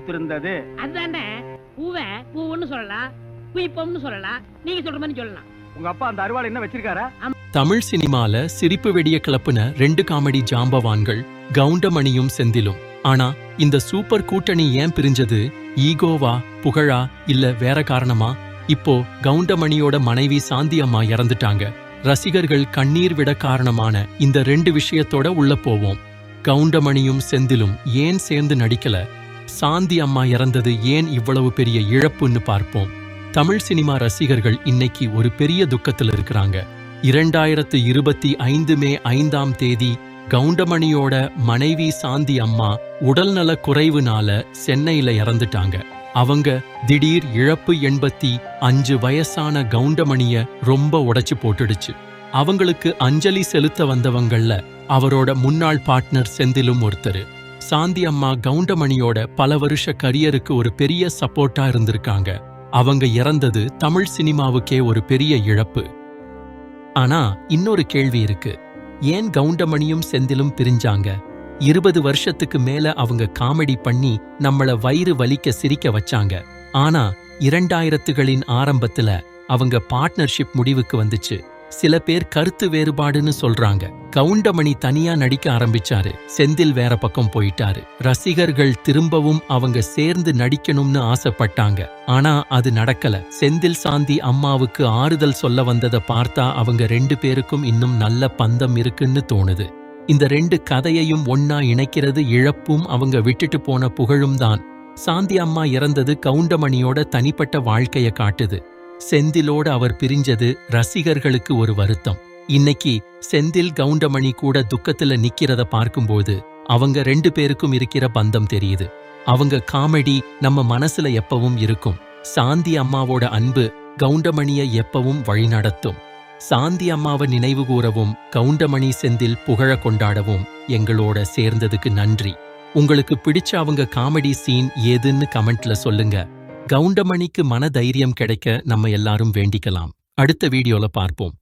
பூத்திருந்தது. அதானே? பூவை பூவுன்னு சொல்லலாம் குயிப்பம்னு சொல்லலாம் நீங்க சொல்ற மாதிரி சொல்லலாம். உங்க அப்பா அந்த அருவாள் என்ன வச்சிருக்காரா? தமிழ் சினிமால சிரிப்பு வெடிய கிளப்புன ரெண்டு காமெடி ஜாம்பவான்கள் கவுண்டமணியும் செந்திலும். ஆனா இந்த சூப்பர் கூட்டணி ஏன் பிரிஞ்சது? ஈகோவா புகழா இல்ல வேற காரணமா? இப்போ கவுண்டமணியோட மனைவி சாந்தி அம்மா இறந்துட்டாங்க. ரசிகர்கள் கண்ணீர் விட காரணமான இந்த ரெண்டு விஷயத்தோட உள்ள போவோம். கவுண்டமணியும் செந்திலும் ஏன் சேர்ந்து நடிக்கல? சாந்தி அம்மா இறந்தது ஏன் இவ்வளவு பெரிய இழப்புன்னு பார்ப்போம். தமிழ் சினிமா ரசிகர்கள் இன்னைக்கு ஒரு பெரிய துக்கத்துல இருக்கிறாங்க. இரண்டாயிரத்து இருபத்தி ஐந்து மே ஐந்தாம் தேதி கவுண்டமணியோட மனைவி சாந்தி அம்மா உடல்நல குறைவுனால சென்னையில இறந்துட்டாங்க. அவங்க திடீர் இழப்பு எண்பத்தி அஞ்சு வயசான கவுண்டமணிய ரொம்ப உடைச்சு போட்டுடுச்சு. அவங்களுக்கு அஞ்சலி செலுத்த வந்தவங்கள்ல அவரோட முன்னாள் பார்ட்னர் செந்திலும் ஒருத்தரு. சாந்தி அம்மா கவுண்டமணியோட பல வருஷ கரியருக்கு ஒரு பெரிய சப்போர்ட்டா இருந்திருக்காங்க. அவங்க இறந்தது தமிழ் சினிமாவுக்கே ஒரு பெரிய இழப்பு. ஆனா இன்னொரு கேள்வி இருக்கு. ஏன் கவுண்டமணியும் செந்திலும் பிரிஞ்சாங்க? இருபது வருஷத்துக்கு மேல அவங்க காமெடி பண்ணி நம்மள வயிறு வலிக்க சிரிக்க வச்சாங்க. ஆனா இரண்டாயிரத்துகளின் ஆரம்பத்துல அவங்க பார்ட்னர்ஷிப் முடிவுக்கு வந்துச்சு. சில பேர் கருத்து வேறுபாடுன்னு சொல்றாங்க. கவுண்டமணி தனியா நடிக்க ஆரம்பிச்சாரு. செந்தில் வேற பக்கம் போயிட்டாரு. ரசிகர்கள் திரும்பவும் அவங்க சேர்ந்து நடிக்கணும்னு ஆசைப்பட்டாங்க. ஆனா அது நடக்கல. செந்தில் சாந்தி அம்மாவுக்கு ஆறுதல் சொல்ல வந்ததை பார்த்தா அவங்க ரெண்டு பேருக்கும் இன்னும் நல்ல பந்தம் இருக்குன்னு தோணுது. இந்த ரெண்டு கதையையும் ஒன்னா இணைக்கிறது இழப்பும் அவங்க விட்டுட்டு போன புகழும் தான். சாந்தி அம்மா இறந்தது கவுண்டமணியோட தனிப்பட்ட வாழ்க்கைய காட்டுது. செந்திலோட அவர் பிரிஞ்சது ரசிகர்களுக்கு ஒரு வருத்தம். இன்னைக்கு செந்தில் கவுண்டமணி கூட துக்கத்துல நிக்கிறத பார்க்கும்போது அவங்க ரெண்டு பேருக்கும் இருக்கிற பந்தம் தெரியுது. அவங்க காமெடி நம்ம மனசுல எப்பவும் இருக்கும். சாந்தி அம்மாவோட அன்பு கவுண்டமணிய எப்பவும் வழிநடத்தும். சாந்தி அம்மாவை நினைவு கூறவும் கவுண்டமணி செந்தில் புகழ கொண்டாடவும் எங்களோட சேர்ந்ததுக்கு நன்றி. உங்களுக்கு பிடிச்ச அவங்க காமெடி சீன் ஏதுன்னு கமெண்ட்ல சொல்லுங்க. கவுண்டமணிக்கு மன தைரியம் கிடைக்க நம்ம எல்லாரும் வேண்டிக்கலாம். அடுத்த வீடியோல பார்ப்போம்.